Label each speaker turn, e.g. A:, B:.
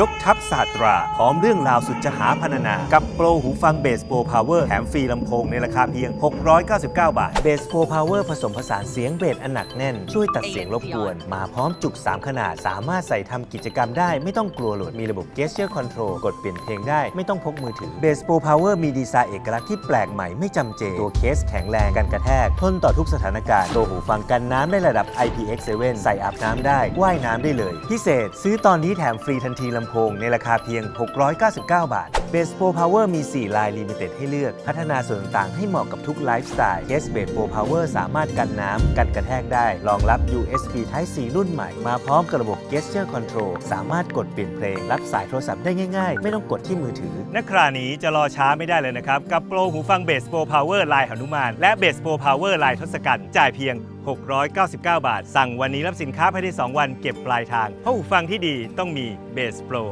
A: ยกทัพศาสตรา พร้อมเรื่องราวสุดจะหาพรรณนา กับโปรหูฟังเบสโปรพาวเวอร์แถมฟรีลำโพงในราคาเพียง 699 บาทเบสโปรพาวเวอร์ผสมผสานเสียงเบสอันหนักแน่น ช่วยตัดเสียงรบกวน มาพร้อมจุก 3 ขนาด สามารถใส่ทำกิจกรรมได้ไม่ต้องกลัวหลุดมีระบบ Gesture Control กดเปลี่ยนเพลงได้ไม่ต้องพกมือถือเบสโปรพาวเวอร์มีดีไซน์เอกลักษณ์ที่แปลกใหม่ไม่จำเจ ตัวเคสแข็งแรงกันกระแทกทนต่อทุกสถานการณ์ตัวหูฟังกันน้ำได้ระดับ IPX7 ใส่อาบน้ำได้ว่ายน้ำได้เลย พิเศษ ซื้อตอนนี้แถมฟรีทันทีลำโพงในราคาเพียง 699 บาท Base Pro Power มี 4 ลายลิมิเต็ดให้เลือก พัฒนาส่วนต่างๆให้เหมาะกับทุกไลฟ์สไตล์ Case Base Pro Power สามารถกันน้ำ กันกระแทกได้ รองรับ USB Type C รุ่นใหม่ มาพร้อมกับระบบ Gesture Control สามารถกดเปลี่ยนเพลง รับสายโทรศัพท์ได้ง่ายๆ ไม่ต้องกดที่มือถือณครานี้จะรอช้าไม่ได้เลยนะครับ กับโปรหูฟัง Base Pro Power ลายหนุมาน และ Base Pro Power ลายทศกัณฐ์จ่ายเพียง 699 บาท สั่งวันนี้รับสินค้าภายใน 2 วันเก็บปลายทางเพราะหูฟังที่ดีต้องมี Base Pro